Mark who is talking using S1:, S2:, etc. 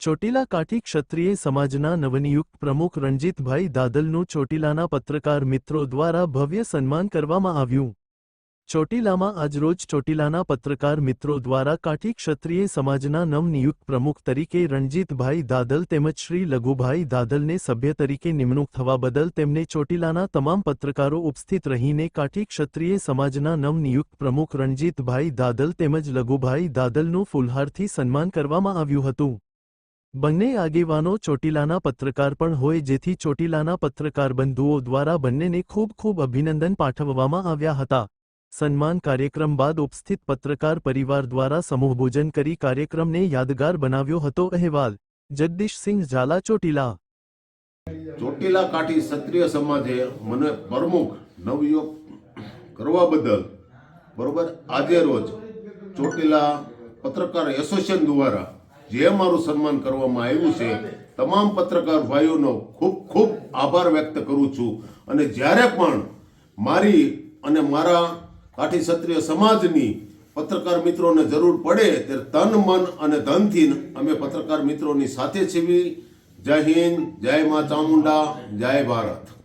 S1: ચોટીલા કાઠી ક્ષત્રિય સમાજના નવનિયુક્ત પ્રમુખ રણજીતભાઈ દાદલનું ચોટીલાના પત્રકાર મિત્રો દ્વારા ભવ્ય સન્માન કરવામાં આવ્યું. ચોટીલામાં આજરોજ ચોટીલાના પત્રકાર મિત્રો દ્વારા કાઠી ક્ષત્રિય સમાજના નવનિયુક્ત પ્રમુખ તરીકે રણજીતભાઈ દાદલ તેમજ શ્રી લઘુભાઈ દાદલને સભ્ય તરીકે નિમણૂક થવા બદલ તેમને ચોટીલાના તમામ પત્રકારો ઉપસ્થિત રહીને કાઠી ક્ષત્રિય સમાજના નવનિયુક્ત પ્રમુખ રણજીતભાઈ દાદલ તેમજ લઘુભાઈ દાદલનું ફૂલહારથી સન્માન કરવામાં આવ્યું હતું. બંને આગેવાનો ચોટીલાના પત્રકાર પણ હોય જેથી ચોટીલાના પત્રકાર બંધુઓ દ્વારા બંનેને ખૂબ ખૂબ અભિનંદન પાઠવવામાં આવ્યા હતા. સન્માન કાર્યક્રમ બાદ ઉપસ્થિત પત્રકાર પરિવાર દ્વારા સમૂહભોજન કરી કાર્યક્રમને યાદગાર બનાવ્યો હતો. અહેવાલ, જગદીશસિંહ ઝાલા, ચોટીલા.
S2: ચોટીલા કાઠી ક્ષત્રિય સમાજે મને પ્રમુખ નવયોગ કરવા બદલ, બરોબર, આજે રોજ ચોટીલા પત્રકાર એસોસિએશન દ્વારા જે અમારું સન્માન કરવામાં આવ્યું છે, તમામ પત્રકાર ભાઈઓનો ખૂબ ખૂબ આભાર વ્યક્ત કરું છું. અને જ્યારે પણ મારી અને મારા કાઠી ક્ષત્રિય સમાજની પત્રકાર મિત્રોને જરૂર પડે ત્યારે તન, મન અને ધનથી અમે પત્રકાર મિત્રોની સાથે છીએ. જય હિન્દ, જય મા ચામુંડા જય ભારત.